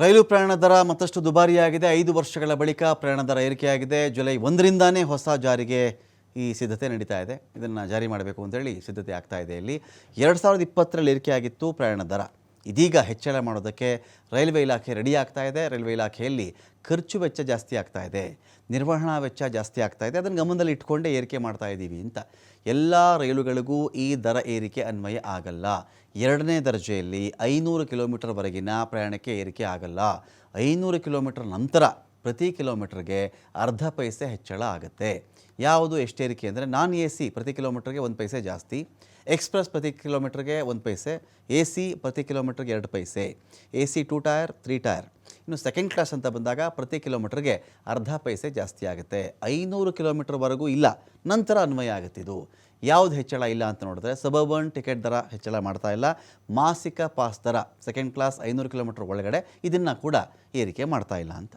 ರೈಲು ಪ್ರಯಾಣ ದರ ಮತ್ತಷ್ಟು ದುಬಾರಿಯಾಗಿದೆ. ಐದು ವರ್ಷಗಳ ಬಳಿಕ ಪ್ರಯಾಣ ದರ ಏರಿಕೆಯಾಗಿದೆ. ಜುಲೈ ಒಂದರಿಂದಾನೇ ಹೊಸ ಜಾರಿಗೆ ಈ ಸಿದ್ಧತೆ ನಡೀತಾ ಇದೆ. ಇದನ್ನು ಜಾರಿ ಮಾಡಬೇಕು ಅಂತೇಳಿ ಸಿದ್ಧತೆ ಆಗ್ತಾ ಇದೆ ಇಲ್ಲಿ. ಎರಡು ಸಾವಿರದ ಇಪ್ಪತ್ತರಲ್ಲಿ ಏರಿಕೆಯಾಗಿತ್ತು ಪ್ರಯಾಣ ದರ. ಇದೀಗ ಹೆಚ್ಚಳ ಮಾಡೋದಕ್ಕೆ ರೈಲ್ವೆ ಇಲಾಖೆ ರೆಡಿ ಆಗ್ತಾ ಇದೆ. ರೈಲ್ವೆ ಇಲಾಖೆಯಲ್ಲಿ ಖರ್ಚು ವೆಚ್ಚ ಜಾಸ್ತಿ ಆಗ್ತಾ ಇದೆ. ನಿರ್ವಹಣಾ ವೆಚ್ಚ ಜಾಸ್ತಿ ಆಗ್ತಾ ಇದೆ. ಅದನ್ನು ಗಮನದಲ್ಲಿ ಇಟ್ಕೊಂಡೇ ಏರಿಕೆ ಮಾಡ್ತಾ ಇದ್ದೀವಿ ಅಂತ. ಎಲ್ಲ ರೈಲುಗಳಿಗೂ ಈ ದರ ಏರಿಕೆ ಅನ್ವಯ ಆಗಲ್ಲ. ಎರಡನೇ ದರ್ಜೆಯಲ್ಲಿ ಐನೂರು ಕಿಲೋಮೀಟರ್ವರೆಗಿನ ಪ್ರಯಾಣಕ್ಕೆ ಏರಿಕೆ ಆಗಲ್ಲ. ಐನೂರು ಕಿಲೋಮೀಟರ್ ನಂತರ ಪ್ರತಿ ಕಿಲೋಮೀಟರ್ಗೆ ಅರ್ಧ ಪೈಸೆ ಹೆಚ್ಚಳ ಆಗುತ್ತೆ. ಯಾವುದು ಎಷ್ಟೇರಿಕೆ ಅಂದರೆ ನಾನ್ ಎ ಸಿ ಪ್ರತಿ ಕಿಲೋಮೀಟರ್ಗೆ ಒಂದು ಪೈಸೆ ಜಾಸ್ತಿ, ಎಕ್ಸ್ಪ್ರೆಸ್ ಪ್ರತಿ ಕಿಲೋಮೀಟರ್ಗೆ ಒಂದು ಪೈಸೆ, ಎ ಸಿ ಪ್ರತಿ ಕಿಲೋಮೀಟರ್ಗೆ ಎರಡು ಪೈಸೆ, A C two tier, three tier. ಇನ್ನು ಸೆಕೆಂಡ್ ಕ್ಲಾಸ್ ಅಂತ ಬಂದಾಗ ಪ್ರತಿ ಕಿಲೋಮೀಟರ್ಗೆ ಅರ್ಧ ಪೈಸೆ ಜಾಸ್ತಿ ಆಗುತ್ತೆ. ಐನೂರು ಕಿಲೋಮೀಟ್ರ್ವರೆಗೂ ಇಲ್ಲ, ನಂತರ ಅನ್ವಯ ಇದು. ಯಾವುದು ಹೆಚ್ಚಳ ಇಲ್ಲ ಅಂತ ನೋಡಿದ್ರೆ ಸಬರ್ಬನ್ ಟಿಕೆಟ್ ದರ ಹೆಚ್ಚಳ ಮಾಡ್ತಾ ಇಲ್ಲ, ಮಾಸಿಕ ಪಾಸ್ ದರ ಸೆಕೆಂಡ್ ಕ್ಲಾಸ್ ಐನೂರು ಕಿಲೋಮೀಟರ್ ಒಳಗಡೆ ಇದನ್ನು ಕೂಡ ಏರಿಕೆ ಮಾಡ್ತಾ ಇಲ್ಲ ಅಂತ.